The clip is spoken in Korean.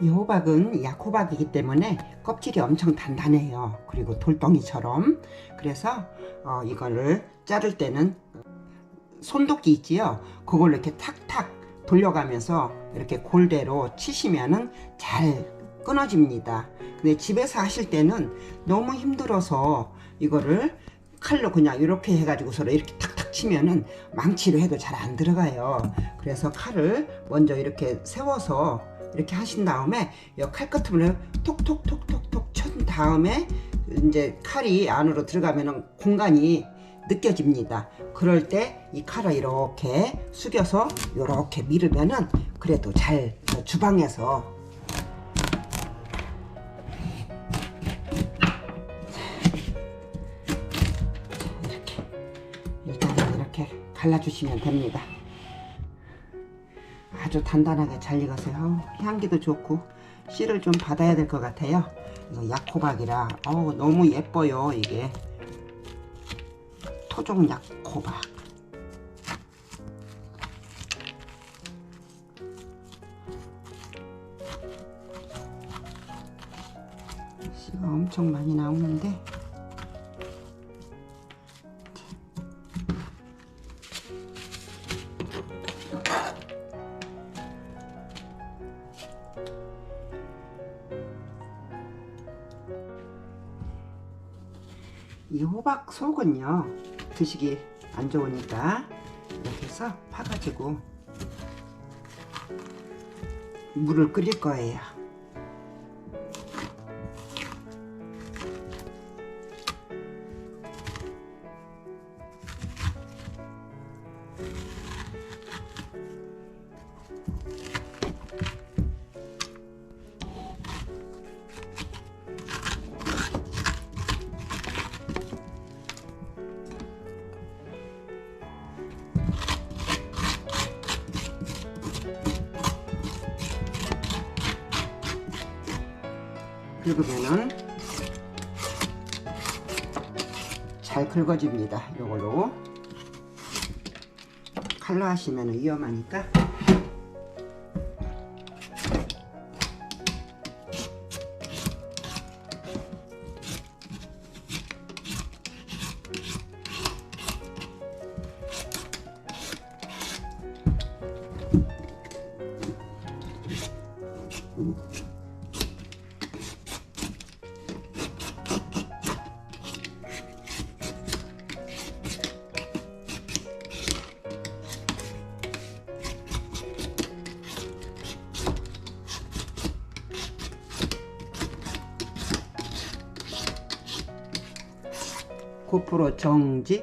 이 호박은 약호박이기 때문에 껍질이 엄청 단단해요. 그리고 돌덩이처럼. 그래서 어, 이거를 자를 때는 손도끼 있지요. 그걸로 이렇게 탁탁 돌려가면서 이렇게 골대로 치시면은 잘 끊어집니다. 근데 집에서 하실 때는 너무 힘들어서 이거를 칼로 그냥 이렇게 해가지고서 이렇게 탁탁 치면은 망치로 해도 잘 안 들어가요. 그래서 칼을 먼저 이렇게 세워서 이렇게 하신 다음에 이 칼끝으로 톡톡톡톡톡 친 다음에 이제 칼이 안으로 들어가면은 공간이 느껴집니다. 그럴 때 이 칼을 이렇게 숙여서 이렇게 밀으면은 그래도 잘저 주방에서 이렇게 일단은 이렇게 갈라주시면 됩니다. 아주 단단하게 잘 익었어요. 향기도 좋고 씨를 좀 받아야 될 것 같아요. 이거 약호박이라 어우 너무 예뻐요 이게 토종 약호박. 씨가 엄청 많이 나오는데 이 호박 속은요 드시기 안 좋으니까 이렇게 해서 파가지고 물을 끓일 거예요. 긁으면은 잘 긁어집니다. 이걸로 칼로 하시면 위험하니까 Thank you. 9% 정지?